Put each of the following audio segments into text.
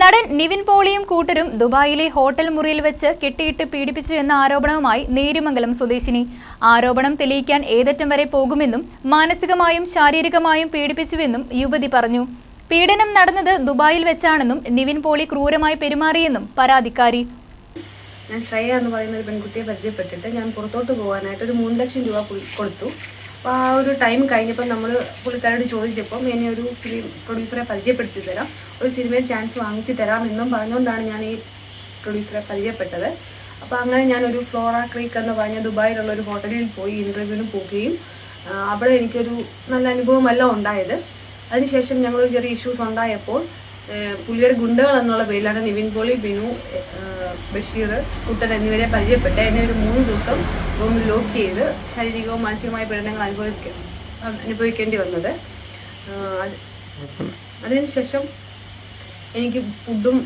നടൻ നിവിൻ പോളിയും കൂട്ടരും ദുബായിലെ ഹോട്ടൽ മുറിയിൽ വെച്ച് കെട്ടിയിട്ട് പീഡിപ്പിച്ചു എന്ന ആരോപണവുമായി നേരുമംഗലം സ്വദേശിനി. ആരോപണം തെളിയിക്കാൻ ഏതറ്റം വരെ പോകുമെന്നും മാനസികമായും ശാരീരികമായും പീഡിപ്പിച്ചുവെന്നും യുവതി പറഞ്ഞു. പീഡനം നടന്നത് ദുബായിൽ വെച്ചാണെന്നും നിവിൻ പോളി ക്രൂരമായി പെരുമാറിയെന്നും പരാതിക്കാരി. ഞാൻ ശ്രേയ എന്ന് പറയുന്ന ഒരു പെൺകുട്ടിയെ പരിചയപ്പെട്ടിട്ട് ഞാൻ പുറത്തോട്ട് പോകാനായിട്ട് ഒരു മൂന്ന് ലക്ഷം രൂപ കൊടുത്തു. അപ്പോൾ ആ ഒരു ടൈം കഴിഞ്ഞപ്പോൾ നമ്മൾ പുള്ളിക്കാരോട് ചോദിച്ചപ്പം എന്നെ ഒരു ഫിലിം പ്രൊഡ്യൂസറെ പരിചയപ്പെടുത്തി തരാം. ഒരു സിനിമയിൽ ചാൻസ് വാങ്ങിച്ചു തരാം എന്നും പറഞ്ഞുകൊണ്ടാണ് ഞാൻ ഈ പ്രൊഡ്യൂസറെ പരിചയപ്പെട്ടത്. അപ്പോൾ അങ്ങനെ ഞാനൊരു ഫ്ലോറ ക്രീക്ക് എന്ന് പറഞ്ഞ ദുബായിലുള്ള ഒരു ഹോട്ടലിൽ പോയി ഇന്റർവ്യൂവിന് പോവുകയും അവിടെ എനിക്കൊരു നല്ല അനുഭവമല്ല ഉണ്ടായത്. അതിനുശേഷം ഞങ്ങളൊരു ചെറിയ ഇഷ്യൂസ് ഉണ്ടായപ്പോൾ പുള്ളിയുടെ ഗുണ്ടകൾ എന്നുള്ള പേരിലാണ് നിവിൻ പോളി ബിനു ബഷീർ കുട്ടൻ എന്നിവരെ പരിചയപ്പെട്ട് എന്നെ ഒരു മൂന്ന് ദിവസം റൂമിൽ ലോക്ക് ചെയ്ത് ശാരീരികവും മാനസികവുമായ പീഡനങ്ങൾ അനുഭവിക്ക അനുഭവിക്കേണ്ടി വന്നത്. അതിനുശേഷം എനിക്ക് ഫുഡും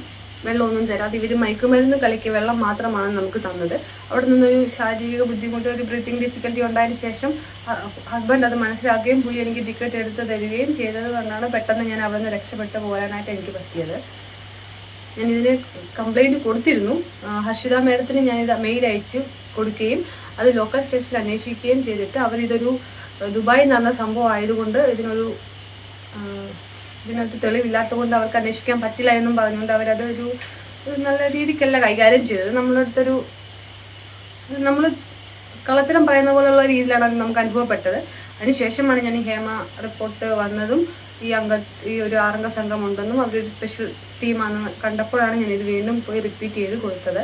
വെള്ളമൊന്നും തരാതെ ഇവർ മയക്കുമരുന്ന് കലക്കിയ വെള്ളം മാത്രമാണ് നമുക്ക് തന്നത്. അവിടെ നിന്നൊരു ശാരീരിക ബുദ്ധിമുട്ട് ഒരു ബ്രീത്തിങ് ഡിഫിക്കൽറ്റി ഉണ്ടായതിനു ശേഷം ഹസ്ബൻഡ് അത് മനസ്സിലാക്കുകയും പുള്ളി എനിക്ക് ടിക്കറ്റ് എടുത്ത് തരികയും ചെയ്തത് കൊണ്ടാണ് പെട്ടെന്ന് ഞാൻ അവിടെ നിന്ന് രക്ഷപ്പെട്ട് പോകാനായിട്ട് എനിക്ക് പറ്റിയത്. ഞാൻ ഇതിന് കംപ്ലൈന്റ് കൊടുത്തിരുന്നു. ഹർഷിത മേഡത്തിന് ഞാനിത് മെയിൽ അയച്ച് കൊടുക്കുകയും അത് ലോക്കൽ സ്റ്റേഷനിൽ അന്വേഷിക്കുകയും ചെയ്തിട്ട് അവരിതൊരു ദുബായിൽ നടന്ന സംഭവം ആയതുകൊണ്ട് ഇതിനൊരു ഇതിനകത്ത് തെളിവില്ലാത്തതുകൊണ്ട് അവർക്ക് അന്വേഷിക്കാൻ പറ്റില്ല എന്നും പറഞ്ഞുകൊണ്ട് അവരത് ഒരു നല്ല രീതിക്കല്ല കൈകാര്യം ചെയ്തത്. നമ്മളടുത്തൊരു നമ്മൾ കളത്തരം പറയുന്ന പോലുള്ള രീതിയിലാണ് അത് നമുക്ക് അനുഭവപ്പെട്ടത്. അതിനുശേഷമാണ് ഞാൻ ഈ ഹേമ റിപ്പോർട്ട് വന്നതും ഈ അംഗ ഈ ഒരു ആറംഗ സംഘം ഉണ്ടെന്നും അവരൊരു സ്പെഷ്യൽ ടീമാണെന്ന് കണ്ടപ്പോഴാണ് ഞാൻ ഇത് വീണ്ടും പോയി റിപ്പീറ്റ് ചെയ്ത് കൊടുത്തത്.